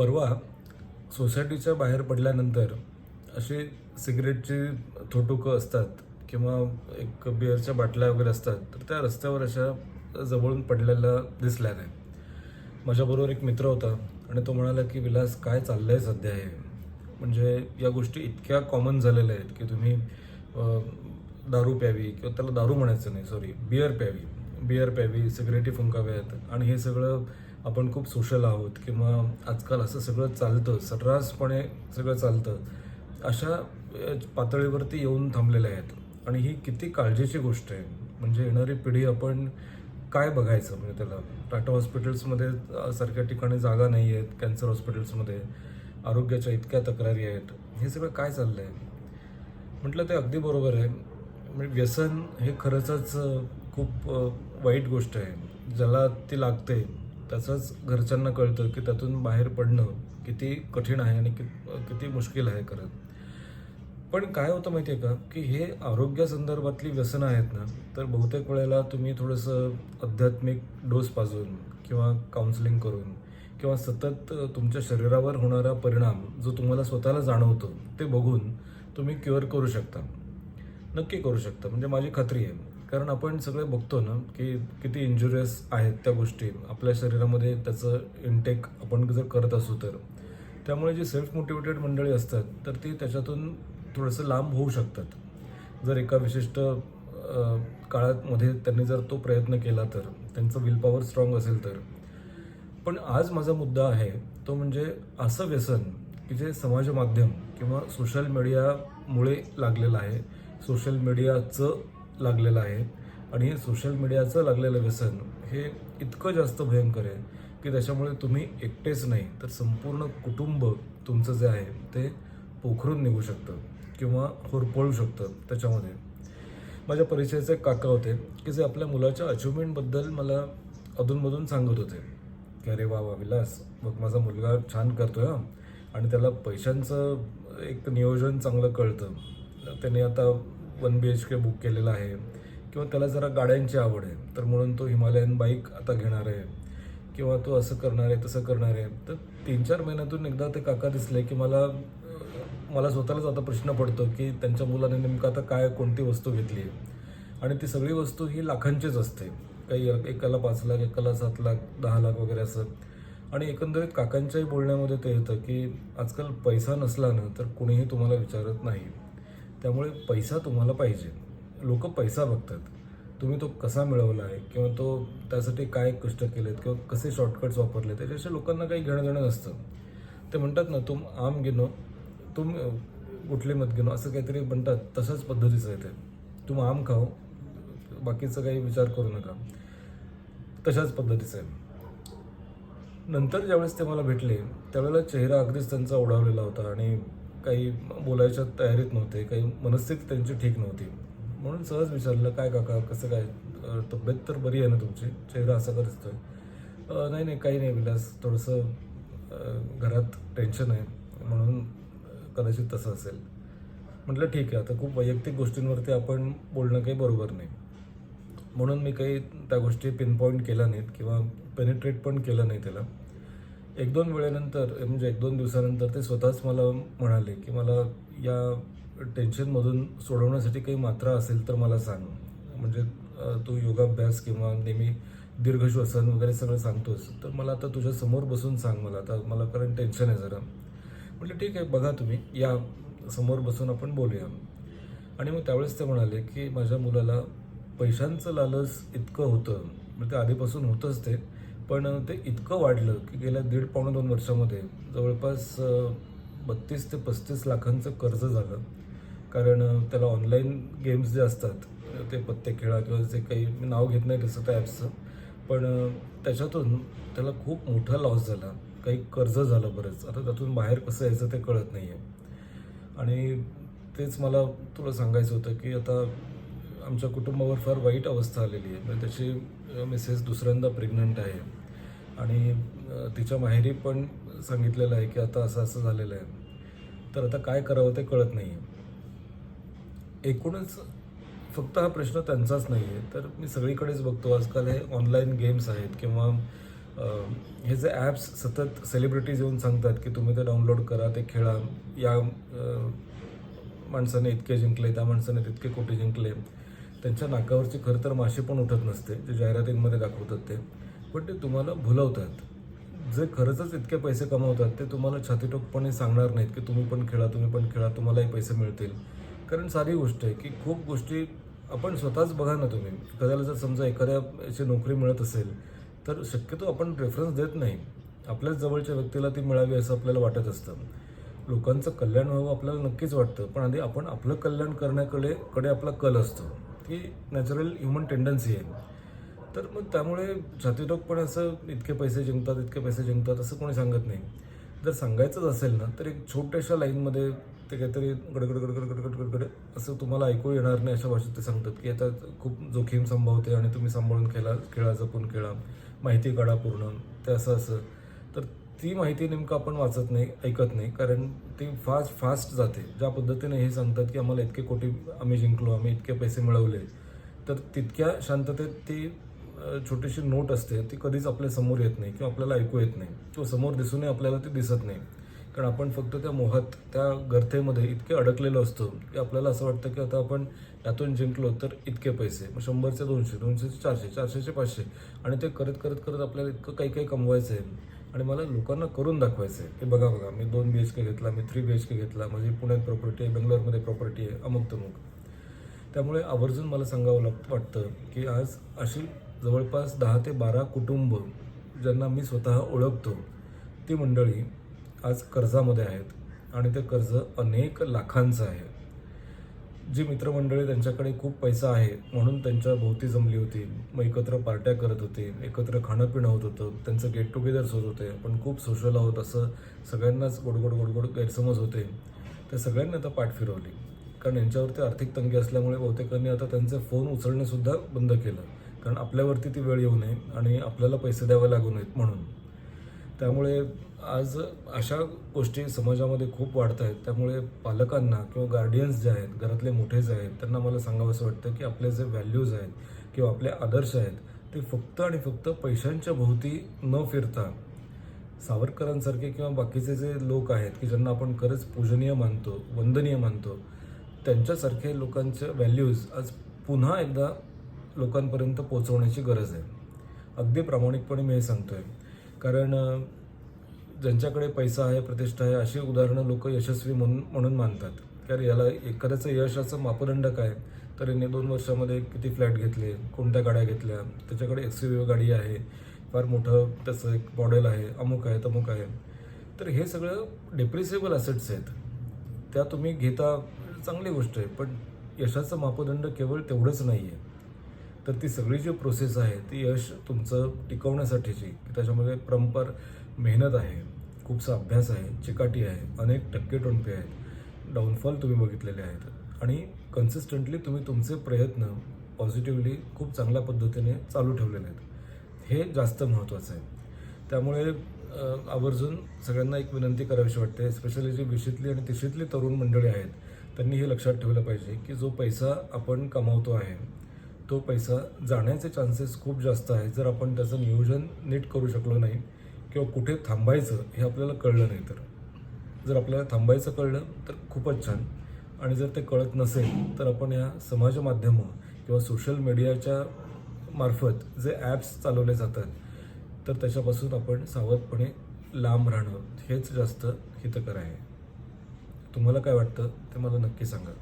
परवा सोसायटीच्या बाहेर पडल्यानंतर असे सिगरेटची थोटुकं असतात किंवा एक बिअरच्या बाटल्या वगैरे असतात तर त्या रस्त्यावर अशा जवळून पडलेल्या दिसल्या नाही माझ्याबरोबर एक मित्र होता आणि तो म्हणाला की विलास काय चाललं आहे सध्या हे? म्हणजे या गोष्टी इतक्या कॉमन झालेल्या आहेत की तुम्ही दारू प्यावी किंवा त्याला दारू म्हणायचं नाही सॉरी बिअर प्यावी. बिअर प्यावी सिगरेटी फुंकाव्यात आणि हे सगळं आपण खूप सोशल आहोत किंवा आजकाल असं सगळं चालतं सर्रासपणे सगळं चालतं अशा पातळीवरती येऊन थांबलेल्या आहेत. आणि ही किती काळजीची गोष्ट आहे. म्हणजे येणारी पिढी आपण काय बघायचं? म्हणजे त्याला टाटा हॉस्पिटल्समध्ये सारख्या ठिकाणी जागा नाही आहेत कॅन्सर हॉस्पिटल्समध्ये आरोग्याच्या इतक्या तक्रारी आहेत. हे सगळं काय चाललं आहे म्हटलं ते अगदी बरोबर आहे. म्हणजे व्यसन हे खरंच खूप वाईट गोष्ट आहे. ज्याला ती लागते त्याचंच घरच्यांना कळतं की त्यातून बाहेर पडणं किती कठीण आहे आणि कि किती मुश्किल आहे करत. पण काय होतं माहिती आहे का? की हे आरोग्यासंदर्भातली व्यसनं आहेत ना तर बहुतेक वेळेला तुम्ही थोडंसं आध्यात्मिक डोस पाजून किंवा काउन्सिलिंग करून किंवा सतत तुमच्या शरीरावर होणारा परिणाम जो तुम्हाला स्वतःला जाणवतो ते बघून तुम्ही क्युअर करू शकता. नक्की करू शकता. म्हणजे माझी खात्री आहे. कारण आपण सगळे बघतो ना की किती इंजुरियस आहेत त्या गोष्टी. आपल्या शरीरामध्ये त्याचं इनटेक आपण जर करत असू तर. त्यामुळे जी सेल्फ मोटिवेटेड मंडळी असतात तर ती त्याच्यातून थोडंसं लांब होऊ शकतात. जर एका विशिष्ट काळामध्ये त्यांनी जर तो प्रयत्न केला तर त्यांचं विल पॉवर स्ट्रॉंग असेल तर. पण आज माझा मुद्दा आहे तो म्हणजे असं व्यसन की जे समाज माध्यम किंवा सोशल मीडियामुळे लागलेलं आहे. सोशल मीडियाचं लागलेलं आहे. आणि हे सोशल मीडियाचं लागलेलं व्यसन हे इतकं जास्त भयंकर आहे की त्याच्यामुळे तुम्ही एकटेच नाही तर संपूर्ण कुटुंब तुमचं जे आहे ते पोखरून निघू शकतं किंवा होरपळू शकतं त्याच्यामध्ये. माझ्या परिचयाचे काका होते की जे आपल्या मुलाच्या अचिव्हमेंटबद्दल मला अधूनमधून सांगत होते. की अरे वा वा विलास मग माझा मुलगा छान करतो हा. आणि त्याला पैशांचं एक नियोजन चांगलं कळतं. त्याने आता one B H K book केलेलं आहे. किंवा त्याला जरा गाड्यांची आवड आहे. तर म्हणून तो हिमालयन बाईक आता घेणार आहे. किंवा तो असं करणार आहे तसं करणार आहे. तर तीन चार महिन्यातून एकदा ते काका दिसले की मला मला स्वतःलाच आता प्रश्न पडतो की त्यांच्या मुलाने नेमकं आता काय कोणती वस्तू घेतली आहे? आणि ती सगळी वस्तू ही लाखांचीच असते. काही एकाला पाच लाख एकाला सात लाख दहा लाख वगैरे असं. आणि एकंदरीत काकांच्याही बोलण्यामध्ये ते येतं की आजकाल पैसा नसला ना तर कुणीही तुम्हाला विचारत नाही. त्यामुळे पैसा तुम्हाला पाहिजे. लोक पैसा बघतात. तुम्ही तो कसा मिळवला आहे किंवा तो त्यासाठी काय कष्ट केलेत किंवा कसे शॉर्टकट्स वापरले त्याच्याशी लोकांना काही घेणं देणं नसतं. ते म्हणतात ना तुम आम गिनो तुम कुठले मत गिनो असं काहीतरी म्हणतात. तशाच पद्धतीचं आहे ते. तुम आम खाओ बाकीचं काही विचार करू नका. तशाच पद्धतीचं आहे. नंतर ज्यावेळेस ते मला भेटले त्यावेळेला चेहरा अगदीच त्यांचा ओढावलेला होता आणि काही बोलायच्या तयारीत नव्हते काही मनस्थिती त्यांची ठीक नव्हती. म्हणून सहज विचारलं काय काका कसं काय? तब्येत तर बरी आहे ना तुमची? चेहरा असा करतो आहे नाही नाही काही नाही विलास थोडंसं घरात टेन्शन आहे म्हणून कदाचित तसं असेल. म्हटलं ठीक आहे आता खूप वैयक्तिक गोष्टींवरती आपण बोलणं काही बरोबर नाही. म्हणून मी काही त्या गोष्टी पिनपॉईंट केल्या नाहीत किंवा पेनिट्रेट पण केलं नाही त्याला. एक दोन वेळेनंतर म्हणजे एक दोन दिवसानंतर ते स्वतःच मला म्हणाले की मला या टेन्शनमधून सोडवण्यासाठी काही मात्रा असेल तर मला सांग. म्हणजे तू योगाभ्यास किंवा नेहमी दीर्घ श्वसन वगैरे सगळं सांगतोस तर मला आता तुझ्या समोर बसून सांग मला. आता मला कारण टेन्शन आहे जरा. म्हटलं ठीक आहे बघा तुम्ही. या समोर बसून आपण बोलूया. आणि मग त्यावेळेस ते म्हणाले की माझ्या मुलाला पैशांचं लालच इतकं होतं. म्हणजे ते आधीपासून होतंच ते. पण ते इतकं वाढलं की गेल्या दीड पावणे दोन वर्षामध्ये जवळपास बत्तीस ते पस्तीस लाखांचं कर्ज झालं. कारण त्याला ऑनलाईन गेम्स जे असतात ते पत्ते खेळा किंवा जे काही मी नाव घेत नाही तसं त्या ॲप्सचं पण त्याच्यातून त्याला खूप मोठा लॉस झाला. काही कर्ज झालं बरंच. आता त्यातून बाहेर कसं यायचं ते कळत नाही आहे आणि तेच मला तुला सांगायचं होतं की आता आमच्या कुटुंबावर फार वाईट अवस्था आलेली आहे. म्हणजे त्याची मिसेस दुसऱ्यांदा प्रेग्नंट आहे. आणि तिच्या माहेरी पण सांगितलेलं आहे की आता असं असं झालेलं आहे. तर आता काय करावं ते कळत नाही आहे एकूणच फक्त हा प्रश्न त्यांचाच नाही आहे तर मी सगळीकडेच बघतो आजकाल हे ऑनलाईन गेम्स आहेत किंवा हे जे ॲप्स सतत सेलिब्रिटीज येऊन सांगतात की तुम्ही ते डाउनलोड करा ते खेळा. या माणसाने इतके जिंकले त्या माणसाने तितके कोटी जिंकले. त्यांच्या नाकावरची खरं तर माशी पण उठत नसते जे जाहिरातींमध्ये दाखवतात ते. पण ते तुम्हाला भुलवतात. जे खरंच इतके पैसे कमावतात ते तुम्हाला छातीटोकपणे सांगणार नाहीत की तुम्ही पण खेळा तुम्ही पण खेळा तुम्हालाही पैसे मिळतील. कारण सारी गोष्ट आहे की खूप गोष्टी आपण स्वतःच बघा ना तुम्ही. एखाद्याला जर समजा एखाद्या याची नोकरी मिळत असेल तर शक्यतो आपण रेफरन्स देत नाही. आपल्याच जवळच्या व्यक्तीला ती मिळावी असं आपल्याला वाटत असतं. लोकांचं कल्याण व्हावं आपल्याला नक्कीच वाटतं पण आधी आपण आपलं कल्याण करण्याकडे कडे आपला कल असतो. ती नॅचरल ह्युमन टेंडन्सी आहे. तर मग त्यामुळे छातीटोकपणे असं इतके पैसे जिंकतात इतके पैसे जिंकतात असं कोणी सांगत नाही. जर सांगायचंच असेल ना तर एक छोट्याशा लाईनमध्ये ते काहीतरी गडगड गडगड गडगड गडगड असं तुम्हाला ऐकू येणार नाही अशा भाषेत ते सांगतात की आता खूप जोखीम संभवते आणि तुम्ही सांभाळून खेळा खेळा जपून खेळा माहिती काढा पूर्ण ते असं असं. तर ती माहिती नेमकं आपण वाचत नाही ऐकत नाही कारण ती फास्ट फास्ट जाते. ज्या पद्धतीने हे सांगतात की आम्हाला इतके कोटी आम्ही जिंकलो आम्ही इतके पैसे मिळवले तर तितक्या शांततेत ती छोटीशी नोट असते ती कधीच आपल्यासमोर येत नाही किंवा आपल्याला ऐकू येत नाही. किंवा समोर दिसूनही आपल्याला ती दिसत नाही. कारण आपण फक्त त्या मोहात त्या गर्थेमध्ये इतके अडकलेलो असतो की आपल्याला असं वाटतं की आता आपण यातून जिंकलो तर इतके पैसे. मग शंभरचे दोनशे दोनशेचे चारशे चारशेचे पाचशे. आणि ते करत करत करत आपल्याला इतकं काही काही कमवायचं आहे आणि मला लोकांना करून दाखवायचं आहे की बघा बघा मी दोन बी एच के घेतला मी थ्री बी एच के घेतला माझी पुण्यात प्रॉपर्टी आहे बेंगलोरमध्ये प्रॉपर्टी आहे अमुक तमुक त्यामुळे आवर्जून मला सांगावं लाग वाटतं की आज अशी जवळपास दहा ते बारा कुटुंब ज्यांना मी स्वतः ओळखतो ती मंडळी आज कर्जामध्ये आहेत आणि ते कर्ज अनेक लाखांचं आहे. जी मित्रमंडळी त्यांच्याकडे खूप पैसा आहे म्हणून त्यांच्या भोवती जमली होती. मग एकत्र पार्ट्या करत होते एकत्र खाणं पिणं होत होतं त्यांचं गेट टुगेदर्स होत होते. पण खूप सोशल आहोत असं सगळ्यांनाच गोडगोड गोडगोड गैरसमज होते. त्या सगळ्यांनी आता पाठ फिरवली. कारण यांच्यावरती आर्थिक तंगी असल्यामुळे बहुतेकांनी आता त्यांचे फोन उचलणेसुद्धा बंद केलं. कारण आपल्यावरती ती वेळ येऊ नये आणि आपल्याला पैसे द्यावे लागू नयेत म्हणून. त्यामुळे आज अशा गोष्टी समाजामध्ये खूप वाढत आहेत. त्यामुळे पालकांना किंवा गार्डियन्स जे आहेत घरातले मोठे जे आहेत त्यांना मला सांगावं असं वाटतं की आपले जे व्हॅल्यूज आहेत किंवा आपले आदर्श आहेत ते फक्त आणि फक्त पैशांच्या भोवती न फिरता सावरकरांसारखे किंवा बाकीचे जे लोक आहेत की ज्यांना आपण खरंच पूजनीय मानतो वंदनीय मानतो त्यांच्यासारखे लोकांचे व्हॅल्यूज आज पुन्हा एकदा लोकांपर्यंत पोहोचवण्याची गरज आहे. अगदी प्रामाणिकपणे मी हे सांगतो आहे कारण ज्यांच्याकडे पैसा आहे प्रतिष्ठा आहे अशी उदाहरणं लोक यशस्वी म्हणून म्हणून मानतात. कारण याला एखाद्याचं यशाचं मापदंड काय? तर याने दोन वर्षामध्ये किती फ्लॅट घेतले? कोणत्या गाड्या घेतल्या? त्याच्याकडे एक्स गाडी आहे. फार मोठं त्याचं एक मॉडेल आहे. अमुक आहे तमुक आहे. तर हे सगळं डिप्रिसेबल असेट्स आहेत. त्या तुम्ही घेता चांगली गोष्ट आहे. पण यशाचं मापदंड केवळ तेवढंच नाही आहे तर ती सगळी जी प्रोसेस आहे ती यश तुमचं टिकवण्यासाठीची की त्याच्यामध्ये परंपर मेहनत आहे खूपसा अभ्यास आहे चिकाटी आहे अनेक टक्के टोणपे आहेत डाऊनफॉल तुम्ही बघितलेले आहेत आणि कन्सिस्टंटली तुम्ही तुमचे प्रयत्न पॉझिटिव्हली खूप चांगल्या पद्धतीने चालू ठेवलेले आहेत. हे जास्त महत्त्वाचं आहे. त्यामुळे आवर्जून सगळ्यांना एक विनंती करावीशी वाटते स्पेशली जी विशीतली आणि तिशीतली तरुण मंडळी आहेत त्यांनी हे लक्षात ठेवलं पाहिजे की जो पैसा आपण कमावतो आहे तो पैसा जाण्याचे चान्सेस खूप जास्त आहे जर आपण त्याचं नियोजन नीट करू शकलो नाही किंवा कुठे थांबायचं हे आपल्याला कळलं नाही तर. जर आपल्याला थांबायचं कळलं तर खूपच छान. आणि जर ते कळत नसेल तर आपण या समाज माध्यमं किंवा सोशल मीडियाच्या मार्फत जे ॲप्स चालवले जातात तर त्याच्यापासून आपण सावधपणे लांब राहणं हेच जास्त हितकर आहे. तुम्हाला काय वाटतं ते मला नक्की सांगा.